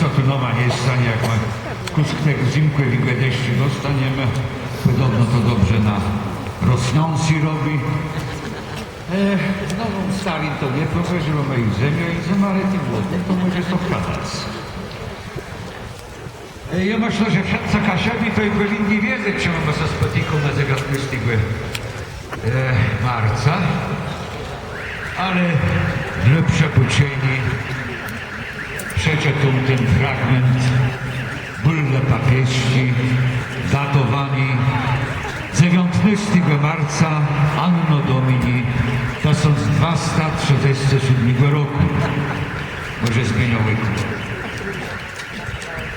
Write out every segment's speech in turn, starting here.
co tu nowa nie stanie, jak ma kusknek zimkłe wigłe deszczy dostaniemy. Podobno to dobrze na rosnący robi. E, nową starym to nie moich ziemię i za mare tym wodem, to może to kradać. E, Ja myślę, że wszyscy kasiami to i nie wiedzą, czemu ma się spotyką na 19 e, marca, ale dla przepuczeni przeczytał ten fragment Bulle papieści datowany 19 marca Anno Domini 1237 roku. Może zmieniały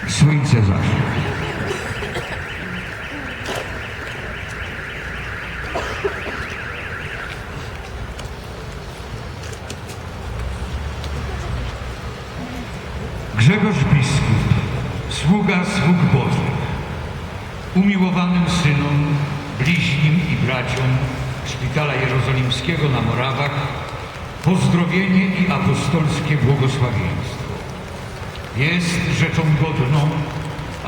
Słońce zaszło. Grzegorz biskup, sługa sług Bożych, umiłowanym synom, bliźnim i braciom Szpitala Jerozolimskiego na Morawach, pozdrowienie i apostolskie błogosławieństwo. Jest rzeczą godną,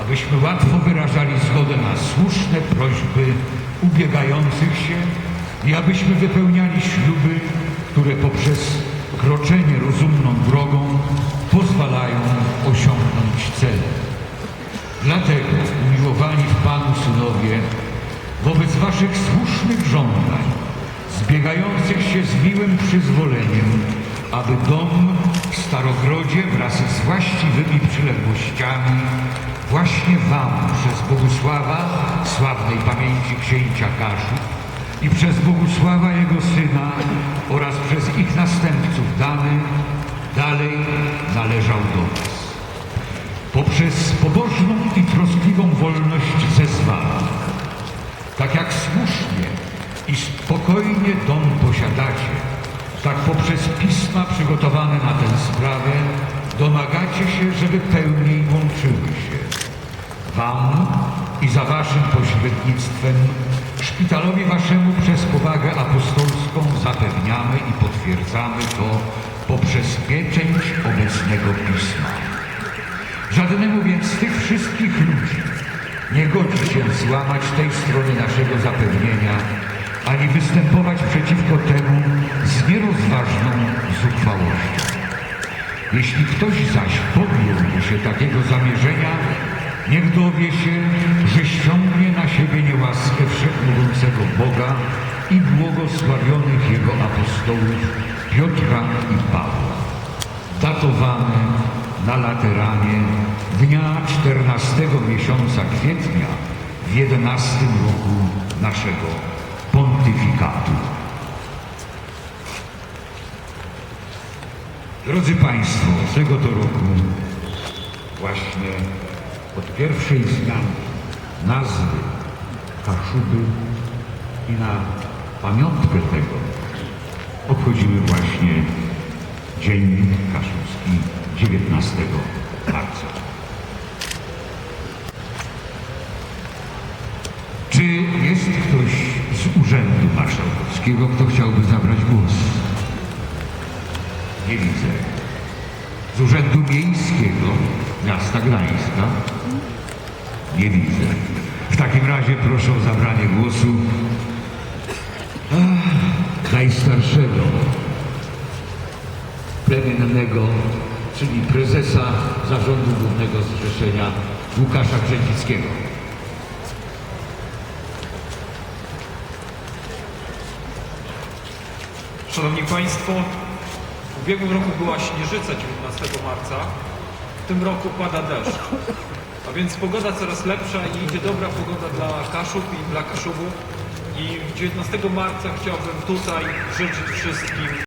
abyśmy łatwo wyrażali zgodę na słuszne prośby ubiegających się i abyśmy wypełniali śluby, które poprzez kroczenie rozumną drogą pozwalają cel. Dlatego, umiłowani w Panu synowie, wobec Waszych słusznych żądań, zbiegających się z miłym przyzwoleniem, aby dom w Starogrodzie wraz z właściwymi przyległościami właśnie Wam przez Bogusława, sławnej pamięci księcia Kaszub i przez Bogusława jego syna oraz przez ich następców dany, dalej należał do nas poprzez pobożną i troskliwą wolność zezwala. Tak jak słusznie i spokojnie dom posiadacie, tak poprzez pisma przygotowane na tę sprawę domagacie się, żeby pełniej łączyły się. Wam i za waszym pośrednictwem szpitalowi waszemu przez powagę apostolską zapewniamy i potwierdzamy to poprzez pieczęć obecnego pisma. Żadnemu więc z tych wszystkich ludzi nie godzi się złamać tej strony naszego zapewnienia, ani występować przeciwko temu z nierozważną zuchwałością. Jeśli ktoś zaś podjąłby się takiego zamierzenia, niech dowie się, że ściągnie na siebie niełaskę wszechmogącego Boga i błogosławionych Jego apostołów Piotra i Pawła datowane na Lateranie dnia 14 miesiąca kwietnia w 11 roku naszego pontyfikatu. Drodzy Państwo, tego to roku właśnie od pierwszej zmiany nazwy Kaszuby i na pamiątkę tego obchodzimy właśnie Dzień Kaszubski 19 marca. Czy jest ktoś z Urzędu Marszałkowskiego, kto chciałby zabrać głos? Nie widzę. Z Urzędu Miejskiego Miasta Gdańska? Nie widzę. W takim razie proszę o zabranie głosu ach, najstarszego plemiennego, czyli prezesa Zarządu Głównego Zrzeszenia Łukasza Brzęcickiego. Szanowni Państwo, w ubiegłym roku była śnieżyca 19 marca, w tym roku pada deszcz. A więc pogoda coraz lepsza i idzie dobra pogoda dla Kaszub i dla Kaszubów. I 19 marca chciałbym tutaj życzyć wszystkim